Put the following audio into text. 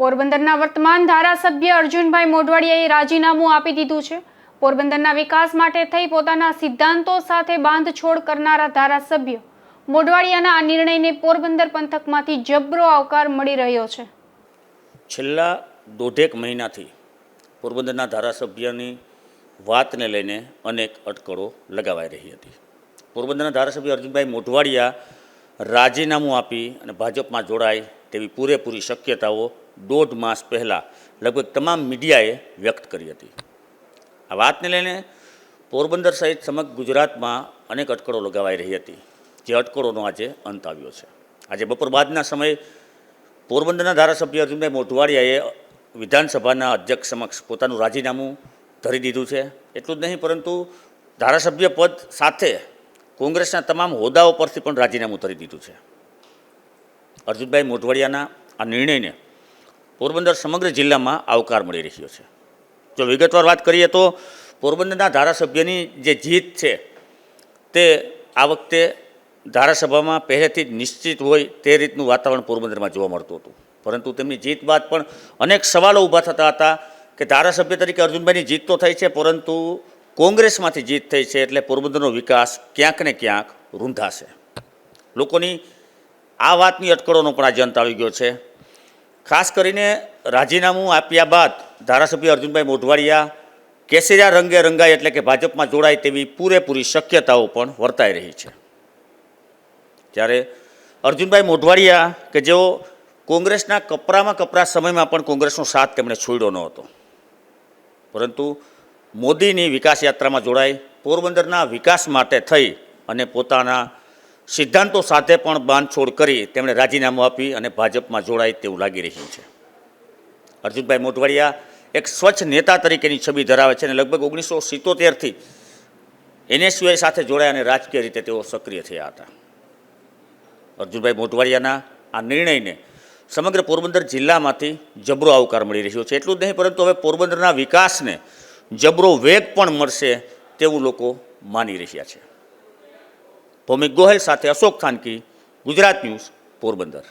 પોરબંદરના વર્તમાન ધારાસભ્ય અર્જુનભાઈ મોઢવાડિયાએ રાજીનામું આપી દીધું છે. પોરબંદરના વિકાસ માટે થઈ પોતાના સિદ્ધાંતો સાથે બાંધછોડ કરનારા ધારાસભ્ય મોઢવાડિયાના આ નિર્ણયને પોરબંદર પંથકમાંથી જબરો આવકાર મળી રહ્યો છે. છેલ્લા દોઢેક મહિનાથી પોરબંદરના ધારાસભ્યની વાતને લઈને અનેક અટકળો લગાવાઈ રહી હતી. પોરબંદરના ધારાસભ્ય અર્જુનભાઈ મોઢવાડિયા રાજીનામું આપી અને ભાજપમાં જોડાય તેવી પૂરેપૂરી શક્યતાઓ દોઢ માસ પહેલાં લગભગ તમામ મીડિયાએ વ્યક્ત કરી હતી. આ વાતને લઈને પોરબંદર સહિત સમગ્ર ગુજરાતમાં અનેક અટકળો લગાવાઈ રહી હતી, જે અટકળોનો આજે અંત આવ્યો છે. આજે બપોર બાદના સમયે પોરબંદરના ધારાસભ્ય અર્જુનભાઈ મોઢવાડિયાએ વિધાનસભાના અધ્યક્ષ સમક્ષ પોતાનું રાજીનામું ધરી દીધું છે. એટલું જ નહીં, પરંતુ ધારાસભ્ય પદ સાથે કોંગ્રેસના તમામ હોદ્દાઓ પરથી પણ રાજીનામું ધરી દીધું છે. અર્જુનભાઈ મોઢવાડિયાના આ નિર્ણયને પોરબંદર સમગ્ર જિલ્લામાં આવકાર મળી રહ્યો છે. જો વિગતવાર વાત કરીએ તો પોરબંદરના ધારાસભ્યની જે જીત છે, તે આ વખતે ધારાસભામાં પહેલેથી જ નિશ્ચિત હોય તે રીતનું વાતાવરણ પોરબંદરમાં જોવા મળતું હતું. પરંતુ તેમની જીત બાદ પણ અનેક સવાલો ઊભા થતા હતા કે ધારાસભ્ય તરીકે અર્જુનભાઈની જીત તો થઈ છે, પરંતુ કોંગ્રેસમાંથી જીત થઈ છે એટલે પોરબંદરનો વિકાસ ક્યાંક ને ક્યાંક રૂંધાશે. લોકોની આ વાતની અટકળોનો પણ આજે અંત આવી ગયો છે. ખાસ કરીને રાજીનામું આપ્યા બાદ ધારાસભ્ય અર્જુનભાઈ મોઢવાડિયા કેસેરા રંગે રંગાય એટલે કે ભાજપમાં જોડાય તેવી પૂરેપૂરી શક્યતાઓ પણ વર્તાઈ રહી છે. ત્યારે અર્જુનભાઈ મોઢવાડિયા કે જેઓ કોંગ્રેસના કપરામાં કપરા સમયમાં પણ કોંગ્રેસનો સાથ તેમણે છોડ્યો ન હતો. પરંતુ મોદીની વિકાસ યાત્રામાં જોડાઈ પોરબંદરના વિકાસ માટે થઈ અને પોતાના સિદ્ધાંતો સાથે પણ બાંધછોડ કરી તેમણે રાજીનામું આપી અને ભાજપમાં જોડાય તેવું લાગી રહ્યું છે. અર્જુનભાઈ મોઢવાડિયા એક સ્વચ્છ નેતા તરીકેની છબી ધરાવે છે અને લગભગ ઓગણીસો સિત્તોતેરથી એનએસયુઆઈ સાથે જોડાયા અને રાજકીય રીતે તેઓ સક્રિય થયા હતા. અર્જુનભાઈ મોઢવાડિયાના આ નિર્ણયને સમગ્ર પોરબંદર જિલ્લામાંથી જબરો આવકાર મળી રહ્યો છે. એટલું જ નહીં, પરંતુ હવે પોરબંદરના વિકાસને જબરો વેગ પણ મળશે તેવું લોકો માની રહ્યા છે. ભૌમિક ગોહેલ સાથે અશોક ખાનકી ગુજરાત ન્યૂઝ પોરબંદર.